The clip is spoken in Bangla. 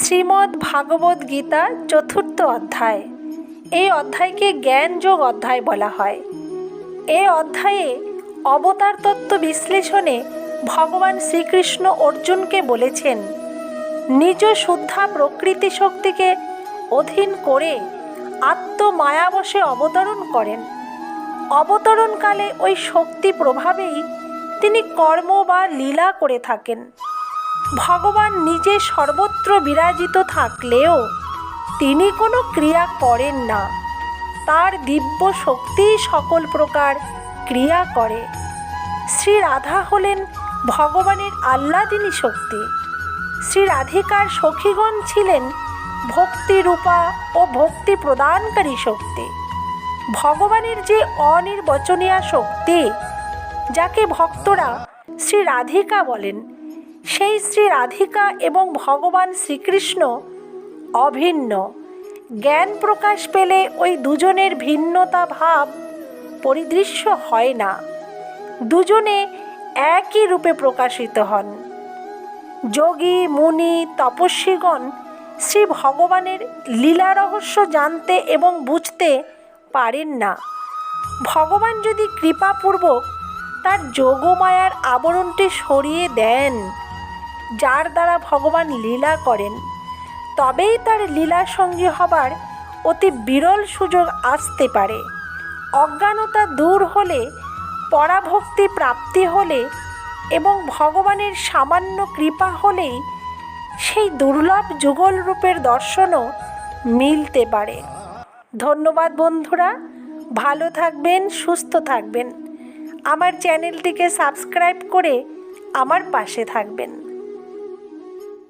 শ্রীমদ্ ভাগবত গীতা চতুর্থ অধ্যায়। এই অধ্যায়কে জ্ঞানযোগ অধ্যায় বলা হয়। এই অধ্যায়ে অবতার তত্ত্ব বিশ্লেষণে ভগবান শ্রীকৃষ্ণ অর্জুনকে বলেছেন, নিজ শুদ্ধা প্রকৃতি শক্তিকে অধীন করে আত্মমায়াবশে অবতরণ করেন। অবতরণকালে ওই শক্তি প্রভাবেই তিনি কর্ম বা লীলা করে থাকেন। ভগবান নিজে সর্বত্র বিরাজিত থাকলেও তিনি কোনো ক্রিয়া করেন না। তার দিব্য শক্তি সকল প্রকার ক্রিয়া করে। শ্রী রাধা হলেন ভগবানের আহ্লাদিনী শক্তি। শ্রী রাধিকার সখীগণ ছিলেন ভক্তিরূপা ও ভক্তি প্রদানকারী শক্তি। ভগবানের যে অনির্বচনীয় শক্তি, যাকে ভক্তরা শ্রী রাধিকা বলেন সেই শ্রী রাধিকা এবং ভগবান শ্রীকৃষ্ণ অভিন্ন। জ্ঞান প্রকাশ পেলে ওই দুজনের ভিন্নতা ভাব পরিদৃশ্য হয় না। দুজনে একই রূপে প্রকাশিত হন। যোগী, মুনি, তপস্বীগণ শ্রী ভগবানের লীলা রহস্য জানতে এবং বুঝতে পারেন না। ভগবান যদি কৃপাপূর্বক তার যোগমায়ার আবরণটি সরিয়ে দেন যার দ্বারা ভগবান লীলা করেন, তবেই তার লীলা সঙ্গী হবার অতি বিরল সুযোগ আসতে পারে। অজ্ঞানতা দূর হলে, পরাভক্তি প্রাপ্তি হলে এবং ভগবানের সামান্য কৃপা হলেই সেই দুর্লভ যুগল রূপের দর্শনও মিলতে পারে। ধন্যবাদ বন্ধুরা, ভালো থাকবেন, সুস্থ থাকবেন। আমার চ্যানেলটিকে সাবস্ক্রাইব করে আমার পাশে থাকবেন।